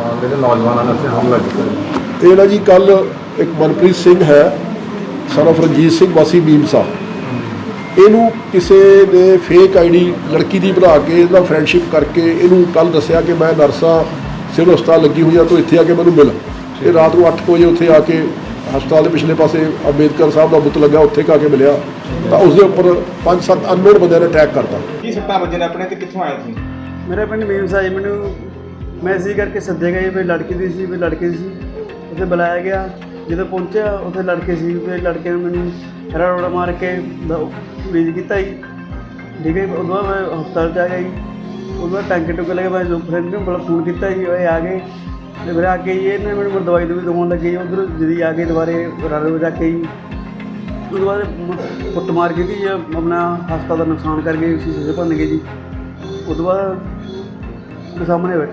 ਅਹ ਜਿਹੜੇ ਨੌਜਵਾਨਾਂ ਨੇ ਉੱਥੇ ਹਮਲਾ ਕੀਤਾ। ਇਹ ਨਾ ਜੀ ਕੱਲ ਇੱਕ ਮਨਪ੍ਰੀਤ ਸਿੰਘ ਹੈ ਸਰਫ ਰਣਜੀਤ ਸਿੰਘ ਵਾਸੀ ਬੀਮਸਾ ਇਹਨੂੰ ਕਿਸੇ ਨੇ ਫੇਕ ਆਈਡੀ ਲੜਕੀ ਦੀ ਬਣਾ ਕੇ ਇਹਦਾ ਫਰੈਂਡਸ਼ਿਪ ਕਰਕੇ ਇਹਨੂੰ ਕੱਲ ਦੱਸਿਆ ਕਿ ਮੈਂ ਨਰਸਾ ਸਿਵਲ ਹਸਪਤਾਲ ਲੱਗੀ ਹੋਈ ਆ ਤੂੰ ਇੱਥੇ ਆ ਕੇ ਮੈਨੂੰ ਮਿਲ। ਇਹ ਰਾਤ ਨੂੰ 8 ਵਜੇ ਉੱਥੇ ਆ ਕੇ ਹਸਪਤਾਲ ਦੇ ਪਿਛਲੇ ਪਾਸੇ ਅੰਬੇਦਕਰ ਸਾਹਿਬ ਦਾ ਬੁੱਤ ਲੱਗਾ ਉੱਥੇ ਕਾ ਕੇ ਮਿਲਿਆ। ਤਾਂ ਉਸ ਦੇ ਉੱਪਰ 5-7 ਅਨਨੋਨ ਬੰਦਿਆਂ ਨੇ ਅਟੈਕ ਕਰਤਾ। ਕੀ ਸੱਟਾਂ ਵੱਜੇ ਨੇ ਆਪਣੇ ਤੇ? ਕਿੱਥੋਂ ਆਏ ਤੁਸੀਂ? ਮੇਰਾ ਪਿੰਡ ਮੀਮਸਾ ਜੀ ਮੈਨੂੰ ਮੈਂ ਮੈਸੇਜ ਕਰਕੇ ਸੱਦਿਆ ਗਿਆ ਜੀ ਵੀ ਲੜਕੀ ਦੀ ਸੀ ਵੀ ਲੜਕੇ ਦੀ ਸੀ। ਉੱਥੇ ਬੁਲਾਇਆ ਗਿਆ। ਜਦੋਂ ਪਹੁੰਚਿਆ ਉੱਥੇ ਲੜਕੇ ਸੀ ਵੀ ਲੜਕੇ ਨੇ ਮੈਨੂੰ ਰੋੜਾ ਮਾਰ ਕੇ ਬੀਜ ਕੀਤਾ ਜੀ। ਠੀਕ ਹੈ ਜੀ, ਉਦੋਂ ਬਾਅਦ ਮੈਂ ਹਸਪਤਾਲ ਚ ਆ ਗਿਆ ਜੀ। ਉਦੋਂ ਬਾਅਦ ਟੈਂਕੇ ਟੁਕੇ ਲੱਗੇ ਮੈਂ ਫਰੈਂਡ ਨੂੰ ਬੜਾ ਫੋਨ ਕੀਤਾ ਜੀ ਉਹ ਆ ਗਏ। ਤੇ ਫਿਰ ਆ ਕੇ ਜੀ ਇਹਨੇ ਮੈਨੂੰ ਦਵਾਈ ਦਵਾਈ ਦਵਾਉਣ ਲੱਗੇ ਜੀ। ਉਧਰ ਜਦੀ ਆ ਕੇ ਦੁਬਾਰੇ ਰਲ ਵਜਾ ਕੇ ਜੀ। ਉਸ ਤੋਂ ਬਾਅਦ ਮ- ਕੁੱਟ ਮਾਰ ਕੀਤੀ ਜੀ ਆਪਣਾ ਹਸਪਤਾਲ ਦਾ ਨੁਕਸਾਨ ਕਰ ਗਏ ਸ਼ੀਸ਼ੇ ਸੇ ਭੰਨ ਗਏ ਜੀ। ਉਸ ਤੋਂ ਬਾਅਦ ਮੇਰੇ ਸਾਹਮਣੇ ਬੈਠੇ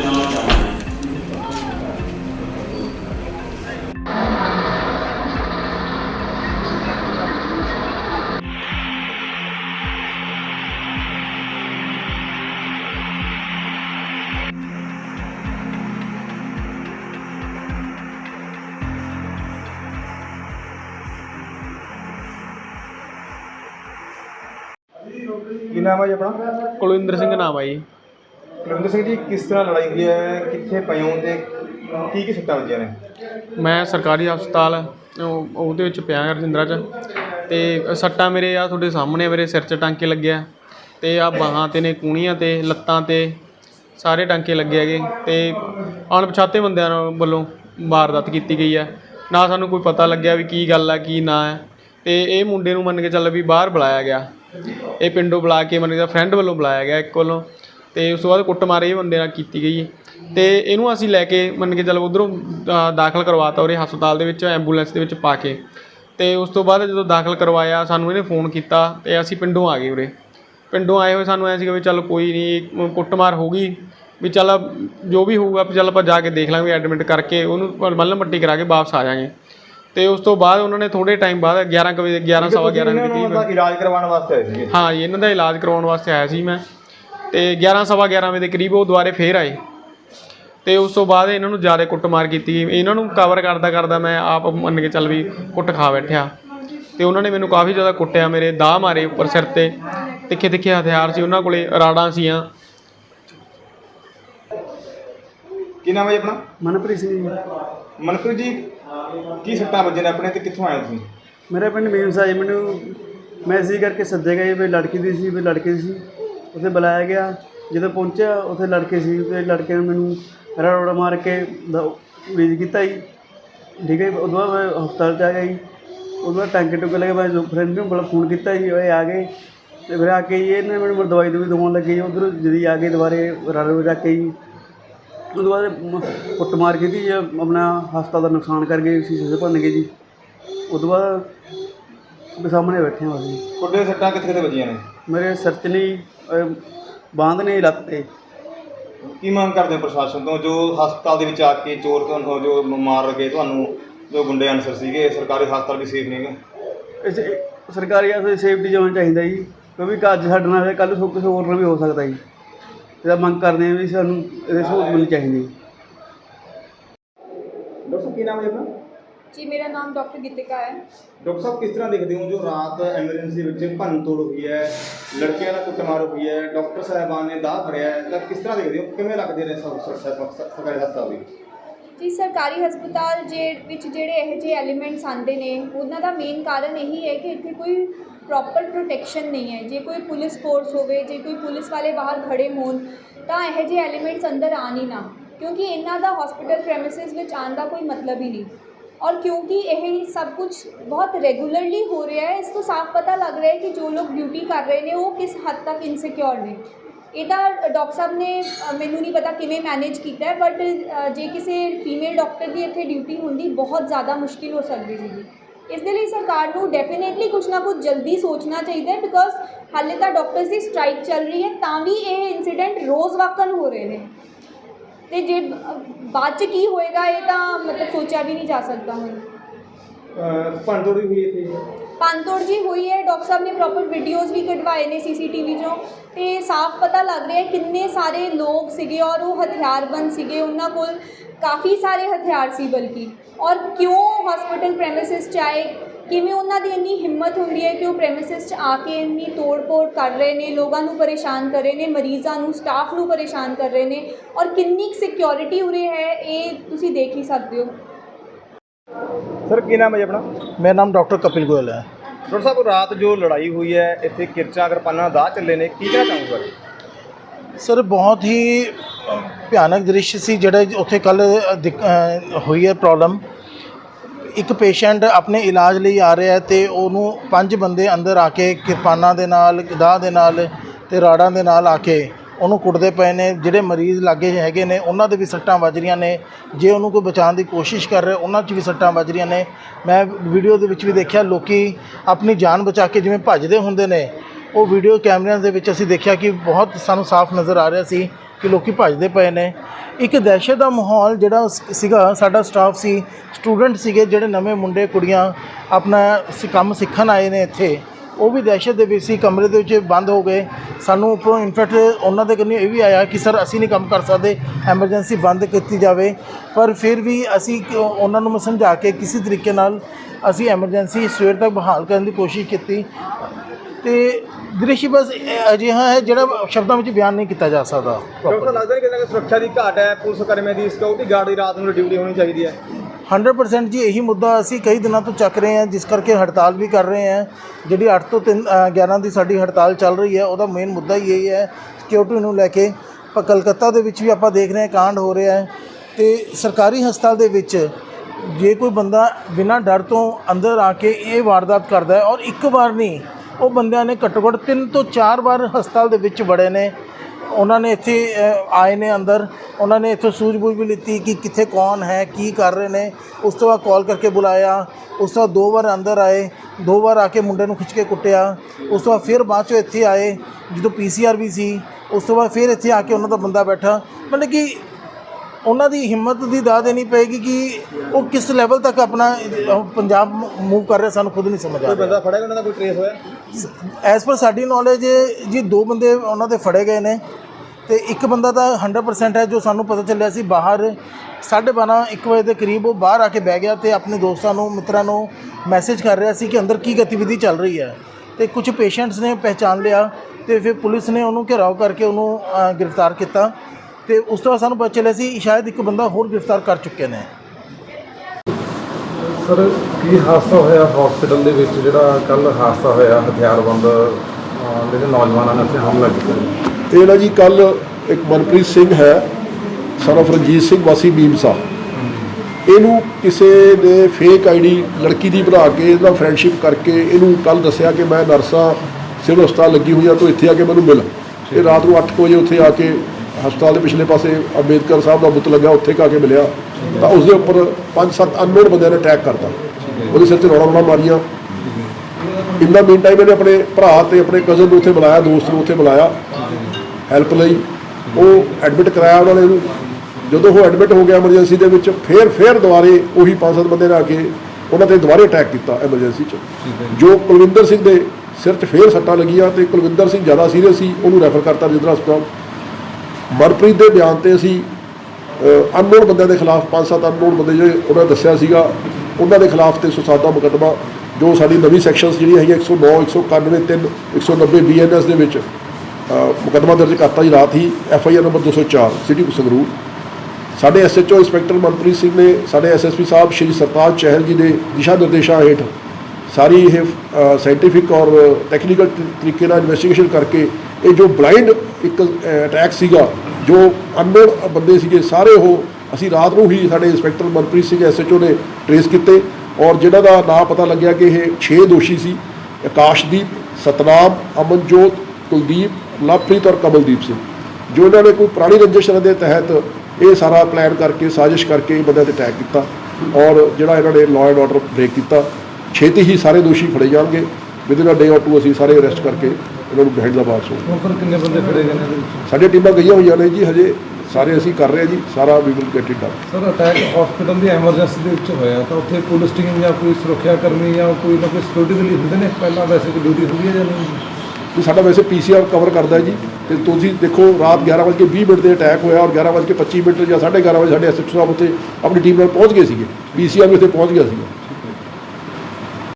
나오지 않아요. ਨਾਮ ਹੈ ਜੀ ਆਪਣਾ? ਕੁਲਵਿੰਦਰ ਸਿੰਘ ਨਾਮ ਆ ਜੀ। ਕੁਲਵਿੰਦਰ ਸਿੰਘ ਜੀ ਕਿਸ ਤਰ੍ਹਾਂ ਲੜਾਈ ਹੋਈ ਹੈ? ਕਿੱਥੇ ਪਏ ਹੋ ਤੇ ਕੀ ਕੀ ਸੱਟਾਂ ਵੱਜੀਆਂ ਨੇ? ਮੈਂ ਸਰਕਾਰੀ ਹਸਪਤਾਲ ਉਹ- ਉਹਦੇ ਵਿੱਚ ਪਿਆ ਰਜਿੰਦਰਾ 'ਚ। ਤੇ ਸੱਟਾਂ ਮੇਰੇ ਆ ਤੁਹਾਡੇ ਸਾਹਮਣੇ ਮੇਰੇ ਸਿਰ 'ਚ ਟਾਂਕੇ ਲੱਗਿਆ ਤੇ ਆ ਬਾਹਾਂ ਤੇ ਨੇ ਕੂਣੀਆਂ ਤੇ ਲੱਤਾਂ ਤੇ ਸਾਰੇ ਟਾਂਕੇ ਲੱਗੇ ਹੈਗੇ। ਤੇ ਅਣਪਛਾਤੇ ਬੰਦਿਆਂ ਨਾਲ ਵੱਲੋਂ ਵਾਰਦਾਤ ਕੀਤੀ ਗਈ ਹੈ। ਨਾ ਸਾਨੂੰ ਕੋਈ ਪਤਾ ਲੱਗਿਆ ਵੀ ਕੀ ਗੱਲ ਆ ਕੀ ਨਾ ਹੈ ਤੇ ਇਹ ਮੁੰਡੇ ਨੂੰ ਮੰਨ ਕੇ ਚੱਲ ਵੀ ਬਾਹਰ ਬੁਲਾਇਆ ਗਿਆ। ਇਹ ਪਿੰਡੋਂ ਬੁਲਾ ਕੇ ਮੰਨ ਕੇ ਫਰੈਂਡ ਵੱਲੋਂ ਬੁਲਾਇਆ ਗਿਆ ਇੱਕ ਵੱਲੋਂ ਤੇ ਉਸ ਤੋਂ ਬਾਅਦ ਕੁੱਟਮਾਰ ਇਹ ਬੰਦੇ ਨਾਲ ਕੀਤੀ ਗਈ ਤੇ ਇਹਨੂੰ ਅਸੀਂ ਲੈ ਕੇ ਮੰਨ ਕੇ ਚੱਲ ਉਧਰੋਂ ਦਾਖਲ ਕਰਵਾਤਾ ਉਰੇ ਹਸਪਤਾਲ ਦੇ ਵਿੱਚ ਐਂਬੂਲੈਂਸ ਦੇ ਵਿੱਚ ਪਾ ਕੇ। ਤੇ ਉਸ ਤੋਂ ਬਾਅਦ ਜਦੋਂ ਦਾਖਲ ਕਰਵਾਇਆ, ਸਾਨੂੰ ਇਹਨੇ ਫੋਨ ਕੀਤਾ ਤੇ ਅਸੀਂ ਪਿੰਡੋਂ ਆ ਗਏ ਉਰੇ। ਪਿੰਡੋਂ ਆਏ ਹੋਏ ਸਾਨੂੰ ਐ ਸੀਗਾ ਵੀ ਚੱਲ ਕੋਈ ਨਹੀਂ ਕੁੱਟਮਾਰ ਹੋ ਗਈ ਵੀ ਚੱਲ ਜੋ ਵੀ ਹੋਊਗਾ, ਵੀ ਚੱਲ ਆਪਾਂ ਜਾ ਕੇ ਦੇਖ ਲਾਂਗੇ ਐਡਮਿਟ ਕਰਕੇ ਉਹਨੂੰ ਮੱਲਮ ਪੱਟੀ ਕਰਾ ਕੇ ਵਾਪਸ ਆ ਜਾਾਂਗੇ। ਤੇ ਉਸ ਤੋਂ ਬਾਅਦ ਉਹਨਾਂ ਨੇ ਥੋੜੇ ਟਾਈਮ ਬਾਅਦ 11 ਕੁ ਵਜੇ 11 ਸਵਾ 11 ਇਹਨਾਂ ਵਜੇ ਦੀ ਇਲਾਜ ਕਰਵਾਉਣ ਵਾਸਤੇ ਆਏ ਸੀਗੇ? ਹਾਂ ਜੀ ਇਹਨਾਂ ਦਾ ਇਲਾਜ ਕਰਵਾਉਣ ਵਾਸਤੇ ਆਇਆ ਸੀ ਮੈਂ। ਤੇ 11 ਸਵਾ 11 ਵਜੇ ਦੇ ਕਰੀਬ ਉਹ ਦੁਬਾਰੇ ਫੇਰ ਆਏ। ਤੇ ਉਸ ਤੋਂ ਬਾਅਦ ਇਹਨਾਂ ਨੂੰ ਜ਼ਿਆਦਾ ਕੁੱਟਮਾਰ ਕੀਤੀ। ਇਹਨਾਂ ਨੂੰ ਕਵਰ ਕਰਦਾ ਕਰਦਾ ਮੈਂ ਆਪ ਮੰਨ ਕੇ ਚੱਲ ਵੀ ਕੁੱਟ ਖਾ ਬੈਠਿਆ। ਤੇ ਉਹਨਾਂ ਨੇ ਮੈਨੂੰ ਕਾਫੀ ਜ਼ਿਆਦਾ ਕੁੱਟਿਆ ਮੇਰੇ ਦਾਅ ਮਾਰੇ ਉੱਪਰ ਸਿਰ ਤੇ। ਤਿੱਖੇ ਤਿੱਖੇ ਹਥਿਆਰ ਸੀ ਉਹਨਾਂ ਕੋਲੇ ਰਾੜਾਂ ਸੀਆਂ। ਕੀ ਨਾਮ ਹੈ ਜੀ ਆਪਣਾ? ਮਨਪ੍ਰੀਤ ਸਿੰਘ ਜੀ। ਮਨਪ੍ਰੀਤ ਜੀ ਕੀ ਸੱਟਾਂ ਵੱਜੇ ਨੇ ਆਪਣੇ ਤੇ ਕਿੱਥੋਂ ਆਏ ਤੁਸੀਂ? ਮੇਰਾ ਪਿੰਡ ਮੀਮਸਾ ਜੀ ਮੈਨੂੰ ਮੈਸੇਜ ਕਰਕੇ ਸੱਦਿਆ ਗਿਆ ਜੀ ਵੀ ਲੜਕੀ ਦੀ ਸੀ ਵੀ ਲੜਕੇ ਦੀ ਸੀ। ਉੱਥੇ ਬੁਲਾਇਆ ਗਿਆ। ਜਦੋਂ ਪਹੁੰਚਿਆ ਉੱਥੇ ਲੜਕੇ ਸੀ ਤੇ ਲੜਕੇ ਨੇ ਮੈਨੂੰ ਰੋੜਾ ਮਾਰ ਕੇ ਬੀਜ ਕੀਤਾ ਜੀ। ਠੀਕ ਹੈ ਜੀ, ਉਦੋਂ ਬਾਅਦ ਮੈਂ ਹਸਪਤਾਲ ਚ ਆ ਗਿਆ ਜੀ। ਉਦੋਂ ਬਾਅਦ ਟਾਂਕੇ ਟੁਕੇ ਲੱਗੇ ਮੈਂ ਫਰੈਂਡ ਨੂੰ ਬੜਾ ਫੋਨ ਕੀਤਾ ਜੀ ਉਹ ਆ ਗਏ। ਤੇ ਫਿਰ ਆ ਕੇ ਜੀ ਇਹਨੇ ਮੈਨੂੰ ਦਵਾਈ ਦਵਾਈ ਦਵਾਉਣ ਲੱਗੇ ਜੀ। ਉਧਰ ਜਦੀ ਆ ਗਏ ਦੁਬਾਰੇ ਰਲ ਜਾ ਕੇ ਜੀ। ਉਦੋਂ ਬਾਅਦ ਕੁੱਟਮਾਰ ਕੀਤੀ ਜੀ ਆਪਣਾ ਹਸਪਤਾਲ ਦਾ ਨੁਕਸਾਨ ਕਰ ਗਏ ਸ਼ੀਸ਼ੇ ਸੇ ਭੰਨ ਗਏ ਜੀ। ਉਦੋਂ ਬਾਅਦ ਮੇਰੇ ਸਾਹਮਣੇ ਬੈਠੇ ਹਾਂ ਅਸੀਂ। ਤੁਹਾਡੇ ਸੱਟਾਂ ਕਿੱਥੇ ਕਿੱਥੇ ਵੱਜੀਆਂ ਨੇ? ਮੇਰੇ ਸਿਰ 'ਚ ਨਹੀਂ ਅਹ, ਬਾਂਦ ਨੇ ਲੱਤ ਤੇ। ਕੀ ਮੰਗ ਕਰਦੇ ਹੋ ਪ੍ਰਸ਼ਾਸਨ ਤੋਂ? ਜੋ ਹਸਪਤਾਲ ਦੇ ਵਿੱਚ ਆ ਕੇ ਚੋਰ ਤੁਹਾਨੂੰ ਜੋ ਮਾਰ ਗਏ ਤੁਹਾਨੂੰ ਜੋ ਗੁੰਡੇ ਅਨਸਰ ਸੀਗੇ ਸਰਕਾਰੀ ਹਸਪਤਾਲ ਵੀ ਸੇਫ ਨਹੀਂਗੇ ਇਸ ਇਹ ਸਰਕਾਰੀ ਹਸਪਤਾਲ ਸੇਫਟੀ ਜ਼ੋਨ ਚਾਹੀਦਾ ਜੀ ਕਿਉਂਕਿ ਅੱਜ ਸਾਡੇ ਨਾਲ ਕੱਲ੍ਹ ਨੂੰ ਕਿਸੇ ਹੋਰ ਨਾਲ ਵੀ ਹੋ ਸਕਦਾ ਜੀ। ਇਹਦਾ ਮੰਗ ਕਰਦੇ ਹਾਂ ਵੀ ਸਾਨੂੰ ਇਹਦੇ ਸਹੂਲਤ ਮਿਲਣੀ ਚਾਹੀਦੀ ਡਾਕਟਰ ਕੀ ਨਾਮ ਹੈ ਆਪਣਾ? ਜੀ ਮੇਰਾ ਨਾਮ ਡਾਕਟਰ ਗੀਤਿਕਾ ਹੈ। ਡਾਕਟਰ ਸਾਹਿਬ ਕਿਸ ਤਰ੍ਹਾਂ ਦੇਖਦੇ ਹੋ ਜੋ ਰਾਤ ਐਮਰਜੈਂਸੀ ਵਿੱਚ ਭੰਨ ਤੋੜ ਹੋਈ ਹੈ ਲੜਕਿਆਂ ਦਾ ਕੁੱਟਮਾਰ ਹੋਈ ਹੈ ਡਾਕਟਰ ਸਾਹਿਬਾਨ ਨੇ ਦਾਅ ਫੜਿਆ ਹੈ ਤਾਂ ਕਿਸ ਤਰ੍ਹਾਂ ਦੇਖਦੇ ਹੋ ਕਿਵੇਂ ਲੱਗਦੇ ਨੇ ਸਰ- ਸਰ- ਸਰ- ਸਰਕਾਰੀ ਹਸਪਤਾਲ ਦੇ? ਜੀ ਸਰਕਾਰੀ ਹਸਪਤਾਲ ਜੇ ਵਿੱਚ ਜਿਹੜੇ ਇਹੋ ਜਿਹੇ ਐਲੀਮੈਂਟਸ ਆਉਂਦੇ ਨੇ ਉਹਨਾਂ ਦਾ ਮੇਨ ਕਾਰਨ ਇਹੀ ਹੈ ਕਿ ਇੱਥੇ ਕੋਈ ਪ੍ਰੋਪਰ ਪ੍ਰੋਟੈਕਸ਼ਨ ਨਹੀਂ ਹੈ। ਜੇ ਕੋਈ ਪੁਲਿਸ ਫੋਰਸ ਹੋਵੇ, ਜੇ ਕੋਈ ਪੁਲਿਸ ਵਾਲੇ ਬਾਹਰ ਖੜੇ ਹੋਣ, ਤਾਂ ਇਹੋ ਜਿਹੇ ਐਲੀਮੈਂਟਸ ਅੰਦਰ ਆਣ ਹੀ ਨਾ। ਕਿਉਂਕਿ ਇਹਨਾਂ ਦਾ ਹਸਪੀਟਲ ਪ੍ਰੈਮਿਸਿਸ ਵਿੱਚ ਆਉਣ ਦਾ ਕੋਈ ਮਤਲਬ ਹੀ ਨਹੀਂ। ਔਰ ਕਿਉਂਕਿ ਇਹ ਸਭ ਕੁਝ ਬਹੁਤ ਰੈਗੂਲਰਲੀ ਹੋ ਰਿਹਾ ਹੈ, ਇਸ ਤੋਂ ਸਾਫ਼ ਪਤਾ ਲੱਗ ਰਿਹਾ ਹੈ ਕਿ ਜੋ ਲੋਕ ਡਿਊਟੀ ਕਰ ਰਹੇ ਨੇ, ਉਹ ਕਿਸ ਹੱਦ ਤੱਕ ਇਨਸਿਕਿਉਰ ਨੇ। ਇਹਦਾ ਡਾਕਟਰ ਸਾਹਿਬ ਨੇ ਮੈਨੂੰ ਨਹੀਂ ਪਤਾ ਕਿਵੇਂ ਮੈਨੇਜ ਕੀਤਾ ਹੈ ਬਟ ਜੇ ਕਿਸੇ ਫੀਮੇਲ ਡਾਕਟਰ ਦੀ ਇੱਥੇ ਡਿਊਟੀ ਹੁੰਦੀ, ਬਹੁਤ ਜ਼ਿਆਦਾ ਮੁਸ਼ਕਿਲ ਹੋ ਸਕਦੀ ਸੀਗੀ। ਇਸ ਦੇ ਲਈ ਸਰਕਾਰ ਨੂੰ ਡੈਫੀਨੇਟਲੀ ਕੁਝ ਨਾ ਕੁਝ ਜਲਦੀ ਸੋਚਣਾ ਚਾਹੀਦਾ ਹੈ ਬਿਕੋਜ਼ ਹਾਲੇ ਤਾਂ ਡਾਕਟਰਸ ਦੀ ਸਟ੍ਰਾਈਕ ਚੱਲ ਰਹੀ ਹੈ ਤਾਂ ਵੀ ਇਹ ਇਨਸੀਡੈਂਟ ਰੋਜ਼ ਵਾਕਨ ਹੋ ਰਹੇ ਨੇ। ਤੇ ਜੇ ਬਾਅਦ ਚ ਕੀ ਹੋਏਗਾ ਇਹ ਤਾਂ ਮਤਲਬ ਸੋਚਿਆ ਵੀ ਨਹੀਂ ਜਾ ਸਕਦਾ ਹੁਣ। ਤੋੜ ਵੀ ਹੋਈ ਇੱਥੇ ਪੰਤੋੜ ਜੀ ਹੋਈ ਹੈ ਡਾਕਟਰ ਸਾਹਿਬ ਨੇ ਪ੍ਰੋਪਰ ਵੀਡੀਓਜ਼ ਵੀ ਕਢਵਾਏ ਨੇ ਸੀਸੀਟੀਵੀ 'ਚੋਂ। ਤੇ ਸਾਫ਼ ਪਤਾ ਲੱਗ ਰਿਹਾ ਕਿੰਨੇ ਸਾਰੇ ਲੋਕ ਸੀਗੇ ਔਰ ਉਹ ਹਥਿਆਰਬੰਦ ਸੀਗੇ ਉਹਨਾਂ ਕੋਲ। ਕਾਫੀ ਸਾਰੇ ਹਥਿਆਰ ਸੀ ਬਲਕਿ। ਔਰ ਕਿਉਂ ਹਸਪੀਟਲ ਪ੍ਰੈਮਿਸਿਸ 'ਚ ਆਏ? ਕਿਵੇਂ ਉਹਨਾਂ ਦੀ ਇੰਨੀ ਹਿੰਮਤ ਹੁੰਦੀ ਹੈ ਕਿ ਉਹ ਪ੍ਰੈਮਿਸਿਸ 'ਚ ਆ ਕੇ ਇੰਨੀ ਤੋੜ-ਪੋੜ ਕਰ ਰਹੇ ਨੇ ਲੋਕਾਂ ਨੂੰ ਪਰੇਸ਼ਾਨ ਕਰ ਰਹੇ ਨੇ ਮਰੀਜ਼ਾਂ ਨੂੰ ਸਟਾਫ ਨੂੰ ਪਰੇਸ਼ਾਨ ਕਰ ਰਹੇ ਨੇ? ਔਰ ਕਿੰਨੀ ਸਿਕਿਉਰਿਟੀ ਉਰੇ ਹੈ ਇਹ ਤੁਸੀਂ ਦੇਖ ਹੀ ਸਕਦੇ ਹੋ। ਸਰ ਕੀ ਨਾਮ ਹੈ ਜੀ ਆਪਣਾ? ਮੇਰਾ ਨਾਮ ਡਾਕਟਰ ਕਪਿਲ ਗੋਇਲ ਹੈ। ਡਾਕਟਰ ਸਾਹਿਬ ਰਾਤ ਜੋ ਲੜਾਈ ਹੋਈ ਹੈ ਇੱਥੇ ਕਿਰਚਾਂ ਕਿਰਪਾਨਾਂ ਦਾ ਚੱਲੇ ਨੇ ਕੀ ਕਹਿਣਾ ਚਾਹੋਗੇ? ਸਰ, ਬਹੁਤ ਹੀ ਭਿਆਨਕ ਦ੍ਰਿਸ਼ ਸੀ ਜਿਹੜਾ ਉੱਥੇ ਕੱਲ ਹੋਈ ਹੈ ਪ੍ਰੋਬਲਮ। ਇੱਕ ਪੇਸ਼ੈਂਟ ਆਪਣੇ ਇਲਾਜ ਲਈ ਆ ਰਿਹਾ ਹੈ ਤੇ ਉਹਨੂੰ ਪੰਜ ਬੰਦੇ ਅੰਦਰ ਆ ਕੇ ਕਿਰਪਾਨਾਂ ਦੇ ਨਾਲ ਦਾਅ ਦੇ ਨਾਲ ਤੇ ਰਾੜਾਂ ਦੇ ਨਾਲ ਆ ਕੇ ਉਹਨੂੰ ਕੁੱਟਦੇ ਪਏ ਨੇ। ਜਿਹੜੇ ਮਰੀਜ਼ ਲਾਗੇ ਹੈਗੇ ਨੇ, ਉਹਨਾਂ ਦੇ ਵੀ ਸੱਟਾਂ ਵੱਜ ਰਹੀਆਂ ਨੇ। ਜੇ ਉਹਨੂੰ ਕੋਈ ਬਚਾਉਣ ਦੀ ਕੋਸ਼ਿਸ਼ ਕਰ ਰਿਹਾ, ਉਹਨਾਂ 'ਚ ਵੀ ਸੱਟਾਂ ਵੱਜ ਰਹੀਆਂ ਨੇ। ਮੈਂ ਵੀਡੀਓ ਦੇ ਵਿੱਚ ਵੀ ਦੇਖਿਆ, ਲੋਕੀ ਆਪਣੀ ਜਾਨ ਬਚਾ ਕੇ ਜਿਵੇਂ ਭੱਜਦੇ ਹੁੰਦੇ ਨੇ ਉਹ ਵੀਡੀਓ ਕੈਮਰਿਆਂ ਦੇ ਵਿੱਚ ਅਸੀਂ ਦੇਖਿਆ ਕਿ ਬਹੁਤ ਸਾਨੂੰ ਸਾਫ਼ ਨਜ਼ਰ ਆ ਰਿਹਾ ਸੀ ਕਿ ਲੋਕੀ ਭੱਜਦੇ ਪਏ ਨੇ। ਇੱਕ ਦਹਿਸ਼ਤ ਦਾ ਮਾਹੌਲ ਜਿਹੜਾ ਸੀਗਾ, ਸਾਡਾ ਸਟਾਫ ਸੀ ਸਟੂਡੈਂਟ ਸੀਗੇ, ਜਿਹੜੇ ਨਵੇਂ ਮੁੰਡੇ, ਕੁੜੀਆਂ ਆਪਣਾ ਸ- ਕੰਮ ਸਿੱਖਣ ਆਏ ਨੇ ਇੱਥੇ। ਉਹ ਵੀ ਦਹਿਸ਼ਤ ਦੇ ਵਿੱਚ ਸੀ, ਕਮਰੇ ਦੇ ਵਿੱਚ ਬੰਦ ਹੋ ਗਏ। ਸਾਨੂੰ ਉੱਪਰੋਂ ਇਨਫੈਕਟ ਉਹਨਾਂ ਦੇ ਕੰਨੀ ਇਹ ਵੀ ਆਇਆ ਕਿ, ਸਰ, ਅਸੀਂ ਨਹੀਂ ਕੰਮ ਕਰ ਸਕਦੇ ਐਮਰਜੈਂਸੀ ਬੰਦ ਕੀਤੀ ਜਾਵੇ। ਪਰ ਫਿਰ ਵੀ ਅਸੀਂ ਉਹਨਾਂ ਨੂੰ ਸਮਝਾ ਕੇ ਕਿਸੇ ਤਰੀਕੇ ਨਾਲ ਅਸੀਂ ਐਮਰਜੈਂਸੀ ਸਵੇਰ ਤੱਕ ਬਹਾਲ ਕਰਨ ਦੀ ਕੋਸ਼ਿਸ਼ ਕੀਤੀ। ਤੇ ਦ੍ਰਿਸ਼ ਬਸ ਇਹ ਅਜਿਹਾ ਹੈ ਜਿਹੜਾ ਸ਼ਬਦਾਂ ਵਿੱਚ ਬਿਆਨ ਨਹੀਂ ਕੀਤਾ ਜਾ ਸਕਦਾ ਡਾਕਟਰ ਲੱਗਦਾ ਨਹੀਂ ਕਿ ਸੁਰੱਖਿਆ ਦੀ ਘਾਟ ਹੈ ਪੁਲਿਸ ਕਰਮੀਆਂ ਦੀ ਸਿਕਿਉਰਿਟੀ ਗਾਰਡ ਦੀ ਰਾਤ ਨੂੰ ਡਿਊਟੀ ਹੋਣੀ ਚਾਹੀਦੀ ਹੈ। 100% ਜੀ ਇਹੀ ਮੁੱਦਾ ਅਸੀਂ ਕਈ ਦਿਨਾਂ ਤੋਂ ਚੱਕ ਰਹੇ ਹਾਂ ਜਿਸ ਕਰਕੇ ਹੜਤਾਲ ਵੀ ਕਰ ਰਹੇ ਹਾਂ। ਜਿਹੜੀ 8 ਤੋਂ 3 11 ਦੀ ਸਾਡੀ ਹੜਤਾਲ ਚੱਲ ਰਹੀ ਹੈ ਉਹਦਾ ਮੇਨ ਮੁੱਦਾ ਹੀ ਇਹੀ ਹੈ ਸਿਕਿਉਰਿਟੀ ਨੂੰ ਲੈ ਕੇ। ਪਰ ਕਲਕੱਤਾ ਦੇ ਵਿੱਚ ਵੀ ਆਪਾਂ ਦੇਖ ਰਹੇ ਹਾਂ ਕਾਂਡ ਹੋ ਰਿਹਾ ਹੈ। ਤੇ ਸਰਕਾਰੀ ਹਸਪਤਾਲ ਦੇ ਵਿੱਚ ਜੇ ਕੋਈ ਬੰਦਾ ਬਿਨਾਂ ਡਰ ਤੋਂ ਅੰਦਰ ਆ ਕੇ ਇਹ ਵਾਰਦਾਤ ਕਰਦਾ ਹੈ ਔਰ ਇੱਕ ਵਾਰ ਨਹੀਂ ਉਹ ਬੰਦਿਆਂ ਨੇ ਘੱਟੋ ਘੱਟ ਤਿੰਨ ਤੋਂ ਚਾਰ ਵਾਰ ਹਸਪਤਾਲ ਦੇ ਵਿੱਚ ਵੜੇ ਨੇ। ਉਹਨਾਂ ਨੇ ਇੱਥੇ ਆਏ ਨੇ ਅੰਦਰ। ਉਹਨਾਂ ਨੇ ਇੱਥੋਂ ਸੂਝ-ਬੂਝ ਵੀ ਲਿੱਤੀ ਕਿ ਕਿੱਥੇ ਕੌਣ ਹੈ, ਕੀ ਕਰ ਰਹੇ ਨੇ। ਉਸ ਤੋਂ ਬਾਅਦ ਕਾਲ ਕਰਕੇ ਬੁਲਾਇਆ। ਉਸ ਤੋਂ ਬਾਅਦ ਦੋ ਵਾਰ ਅੰਦਰ ਆਏ। ਦੋ ਵਾਰ ਆ ਕੇ ਮੁੰਡੇ ਨੂੰ ਖਿੱਚ ਕੇ ਕੁੱਟਿਆ। ਉਸ ਤੋਂ ਬਾਅਦ ਫਿਰ ਬਾਅਦ ਚੋਂ ਇੱਥੇ ਆਏ, ਜਦੋਂ ਪੀਸੀਆਰ ਵੀ ਸੀ। ਉਸ ਤੋਂ ਬਾਅਦ ਫਿਰ ਇੱਥੇ ਆ ਕੇ ਉਹਨਾਂ ਦਾ ਬੰਦਾ ਬੈਠਾ। ਮਤਲਬ ਕਿ ਉਹਨਾਂ ਦੀ ਹਿੰਮਤ ਦੀ ਦਾਅ ਦੇਣੀ ਪਏਗੀ ਕਿ ਉਹ ਕਿਸ ਲੈਵਲ ਤੱਕ ਆਪਣਾ ਪੰਜਾਬ ਮੂਵ ਕਰ ਰਿਹਾ ਸਾਨੂੰ ਖੁਦ ਨਹੀਂ ਸਮਝ ਆ ਕੋਈ ਬੰਦਾ ਫੜਿਆ ਉਹਨਾਂ ਦਾ ਕੋਈ ਟ੍ਰੇਸ ਹੋਇਆ? ਐਸ ਪਰ ਸਾਡੀ ਨੌਲੇਜ ਜੀ ਦੋ ਬੰਦੇ ਉਹਨਾਂ ਦੇ ਫੜੇ ਗਏ ਨੇ ਤੇ ਇੱਕ ਬੰਦਾ ਤਾਂ 100% ਹੈ ਜੋ ਸਾਨੂੰ ਪਤਾ ਚੱਲਿਆ ਸੀ। ਬਾਹਰ 12:30 1 ਵਜੇ ਦੇ ਕਰੀਬ ਉਹ ਬਾਹਰ ਆ ਕੇ ਬਹਿ ਗਿਆ ਤੇ ਆਪਣੇ ਦੋਸਤਾਂ ਨੂੰ ਮਿੱਤਰਾਂ ਨੂੰ ਮੈਸੇਜ ਕਰ ਰਿਹਾ ਸੀ ਕਿ ਅੰਦਰ ਕੀ ਗਤੀਵਿਧੀ ਚੱਲ ਰਹੀ ਹੈ। ਤੇ ਕੁਝ ਪੇਸ਼ੈਂਟਸ ਨੇ ਪਹਿਚਾਨ ਲਿਆ ਤੇ ਫਿਰ ਪੁਲਿਸ ਨੇ ਉਹਨੂੰ ਘਿਰਾਓ ਕਰਕੇ ਉਹਨੂੰ ਅ, ਗ੍ਰਿਫਤਾਰ ਕੀਤਾ। ਤੇ ਉਸ ਤੋਂ ਬਾਅਦ ਸਾਨੂੰ ਪਤਾ ਚੱਲਿਆ ਸੀ ਸ਼ਾਇਦ ਇੱਕ ਬੰਦਾ ਹੋਰ ਗ੍ਰਿਫਤਾਰ ਕਰ ਚੁੱਕੇ ਨੇ। ਸਰ ਕੀ ਹਾਦਸਾ ਹੋਇਆ ਹਸਪੀਟਲ ਦੇ ਵਿੱਚ? ਜਿਹੜਾ ਕੱਲ ਹਾਦਸਾ ਹੋਇਆ ਹਥਿਆਰਬੰਦ ਅਹ, ਜਿਹੜੇ ਨੌਜਵਾਨਾਂ ਨੇ ਉੱਥੇ ਹਮਲਾ ਕੀਤਾ। ਇਹ ਨਾ ਜੀ ਕੱਲ ਇੱਕ ਮਨਪ੍ਰੀਤ ਸਿੰਘ ਹੈ son of ਰਣਜੀਤ ਸਿੰਘ ਵਾਸੀ ਬੀਮਸਾ ਇਹਨੂੰ ਕਿਸੇ ਨੇ ਫੇਕ ਆਈਡੀ ਲੜਕੀ ਦੀ ਬਣਾ ਕੇ ਇਹਦਾ ਫਰੈਂਡਸ਼ਿਪ ਕਰਕੇ ਇਹਨੂੰ ਕੱਲ ਦੱਸਿਆ ਕਿ ਮੈਂ ਨਰਸਾਂ ਸਿਵਲ ਹਸਪਤਾਲ ਲੱਗੀ ਹੋਈ ਆ ਤੂੰ ਇੱਥੇ ਆ ਕੇ ਮੈਨੂੰ ਮਿਲ। ਇਹ ਰਾਤ ਨੂੰ 8 ਵਜੇ ਉੱਥੇ ਆ ਕੇ ਹਸਪਤਾਲ ਦੇ ਪਿਛਲੇ ਪਾਸੇ ਅੰਬੇਦਕਰ ਸਾਹਿਬ ਦਾ ਬੁੱਤ ਲੱਗਾ, ਉੱਥੇ ਆ ਕੇ ਮਿਲਿਆ। ਤਾਂ ਉਸ ਦੇ ਉੱਪਰ 5-7 ਅਨਨੋਨ ਬੰਦਿਆਂ ਨੇ ਅਟੈਕ ਕਰਤਾ। ਉਹਦੇ ਸਿਰ 'ਤੇ ਰੌਲਾ ਰੌਲਾ ਮਾਰੀਆਂ। ਇੰਨਾ ਮੀਨ ਟਾਈਮ ਇਹਨੇ ਆਪਣੇ ਭਰਾ ਤੇ ਆਪਣੇ ਕਜ਼ਨ ਨੂੰ ਉੱਥੇ ਬੁਲਾਇਆ, ਦੋਸਤ ਨੂੰ ਉੱਥੇ ਬੁਲਾਇਆ ਹੈਲਪ ਲਈ। ਉਹ ਐਡਮਿਟ ਕਰਾਇਆ ਉਹਨਾਂ ਨੇ ਜਦੋਂ ਉਹ ਐਡਮਿਟ ਹੋ ਗਿਆ ਐਮਰਜੈਂਸੀ ਦੇ ਵਿੱਚ, ਫੇਰ ਫੇਰ ਦੁਬਾਰੇ ਉਹੀ ਪੰਜ ਸੱਤ ਬੰਦੇ ਨੇ ਆ ਕੇ ਉਹਨਾਂ ਤੇ ਦੁਬਾਰੇ ਅਟੈਕ ਕੀਤਾ ਐਮਰਜੈਂਸੀ 'ਚ। ਜੋ ਕੁਲਵਿੰਦਰ ਸਿੰਘ ਦੇ ਸਿਰ 'ਚ ਫੇਰ ਸੱਟਾਂ ਲੱਗੀਆਂ ਤੇ ਕੁਲਵਿੰਦਰ ਸਿੰਘ ਜ਼ਿਆਦਾ ਸੀਰੀਅਸ ਸੀ, ਉਹਨੂੰ ਰੈਫਰ ਕਰਤਾ ਰਜਿੰਦਰਾ ਹਸਪਤਾਲ। ਮਨਪ੍ਰੀਤ ਦੇ ਬਿਆਨ ਤੇ ਅਸੀਂ ਅਨਨੋਨ ਬੰਦਿਆਂ ਦੇ ਖਿਲਾਫ, ਪੰਜ ਸੱਤ ਅਨਨੋਨ ਬੰਦੇ ਜਿਹੜੇ ਉਹਨਾਂ ਦੱਸਿਆ ਸੀਗਾ, ਉਹਨਾਂ ਦੇ ਖਿਲਾਫ ਤੇ ਸੁਸਾਦਾ ਮੁਕੱਦਮਾ, ਜੋ ਸਾਡੀ ਨਵੀਂ ਸੈਕਸ਼ਨਸ ਜਿਹੜੀ ਹੈਗੀ 109 191 3 190 ਬੀਐਨਐਸ ਦੇ ਵਿੱਚ ਮੁਕੱਦਮਾ ਦਰਜ ਕਰਤਾ ਜੀ ਰਾਤ ਹੀ F I R number 204 city Sangrur ਸਾਡੇ ਐਸਐਚਓ ਇੰਸਪੈਕਟਰ ਮਨਪ੍ਰੀਤ ਸਿੰਘ ਨੇ, ਸਾਡੇ ਐਸਐਸਪੀ ਸਾਹਿਬ ਸ਼੍ਰੀ ਸਰਤਾਜ ਚਹਿਲ ਜੀ ਦੇ ਦਿਸ਼ਾ ਨਿਰਦੇਸ਼ਾਂ ਹੇਠ ਸਾਰੀ ਇਹ ਸਾਇੰਟੀਫਿਕ ਔਰ ਟੈਕਨੀਕਲ ਤਰੀਕੇ ਨਾਲ ਇਨਵੈਸਟੀਗੇਸ਼ਨ ਕਰਕੇ ਇਹ ਜੋ ਬਲਾਈਂਡ ਇੱਕ ਅਟੈਕ ਸੀਗਾ, ਜੋ ਅਨਨੋਨ ਬੰਦੇ ਸੀਗੇ, ਸਾਰੇ ਉਹ ਅਸੀਂ ਰਾਤ ਨੂੰ ਹੀ ਸਾਡੇ ਇੰਸਪੈਕਟਰ ਮਨਪ੍ਰੀਤ ਸਿੰਘ ਐਸਐਚਓ ਨੇ ਟਰੇਸ ਕੀਤੇ ਔਰ ਜਿਹੜਾ ਦਾ ਨਾਮ ਪਤਾ ਲੱਗਿਆ ਕਿ ਇਹ 6 ਦੋਸ਼ੀ ਸੀ, ਆਕਾਸ਼ਦੀਪ, ਸਤਨਾਮ, ਅਮਨਜੋਤ, ਕੁਲਦੀਪ, ਲਵਪ੍ਰੀਤ ਔਰ ਕਮਲਦੀਪ ਸਿੰਘ। ਜੋ ਇਹਨਾਂ ਨੇ ਕੋਈ ਪੁਰਾਣੀ ਰੰਜਿਸ਼ ਦੇ ਤਹਿਤ ਇਹ ਸਾਰਾ ਪਲਾਨ ਕਰਕੇ, ਸਾਜ਼ਿਸ਼ ਕਰਕੇ ਇਹ ਬੰਦਿਆਂ ਤੇ ਅਟੈਕ ਕੀਤਾ ਔਰ ਜਿਹੜਾ ਇਹਨਾਂ ਨੇ ਲਾਅ ਐਂਡ ਆਰਡਰ ਬ੍ਰੇਕ ਕੀਤਾ। ਛੇਤੀ ਹੀ ਸਾਰੇ ਦੋਸ਼ੀ ਫੜੇ ਜਾਣਗੇ। ਵਿਦਿਨ ਅ ਡੇ ਔਰ ਟੂ ਅਸੀਂ ਸਾਰੇ ਅਰੈਸਟ ਕਰਕੇ ਇਹਨਾਂ ਨੂੰ ਹੈਂਡ ਦਾ ਬਾਕਸ ਹੁਣ ਫਿਰ ਕਿੰਨੇ ਬੰਦੇ ਫੜੇ ਗਏ ਨੇ ਇਹਦੇ ਵਿੱਚ? ਸਾਡੇ ਟੀਮਾਂ ਗਈਆਂ ਹੋਈਆਂ ਨੇ ਜੀ ਹਜੇ। ਸਾਰੇ ਅਸੀਂ ਕਰ ਰਹੇ ਹਾਂ ਜੀ। ਸਾਰਾ we will get it done sir attack hospital the emergency ਦੇ ਵਿੱਚ ਹੋਇਆ। ਤਾਂ ਉੱਥੇ ਪੁਲਿਸ ਟੀਮ ਜਾਂ ਕੋਈ ਸੁਰੱਖਿਆ ਕਰਮੀ ਜਾਂ ਕੋਈ ਨਾ ਕੋਈ ਸਿਕਿਉਰਿਟੀ ਦੇ ਲਈ ਹੁੰਦੇ ਨੇ? ਪਹਿਲਾਂ ਵੈਸੇ ਕੋਈ ਡਿਊਟੀ ਹੁੰਦੀ ਹੈ ਜਾਂ ਨਹੀਂ ਵੀ ਸਾਡਾ ਵੈਸੇ ਪੀਸੀਆਰ ਕਵਰ ਕਰਦਾ ਹੈ ਜੀ। ਤੇ ਤੁਸੀਂ ਦੇਖੋ ਰਾਤ 11:20 ਮਿੰਟ ਦੇ ਅਟੈਕ ਹੋਇਆ ਔਰ 11:25 ਮਿੰਟ ਜਾਂ 11:30 ਵਜੇ ਸਾਡੇ ਐਸਐਚਓ ਸਾਹਿਬ ਉੱਥੇ ਆਪਣੀ ਟੀਮ ਨਾਲ ਪਹੁੰਚ ਗਏ ਸੀਗੇ। ਪੀਸੀਆਰ ਵੀ ਉੱਥੇ ਪਹੁੰਚ ਗਿਆ ਸੀਗਾ।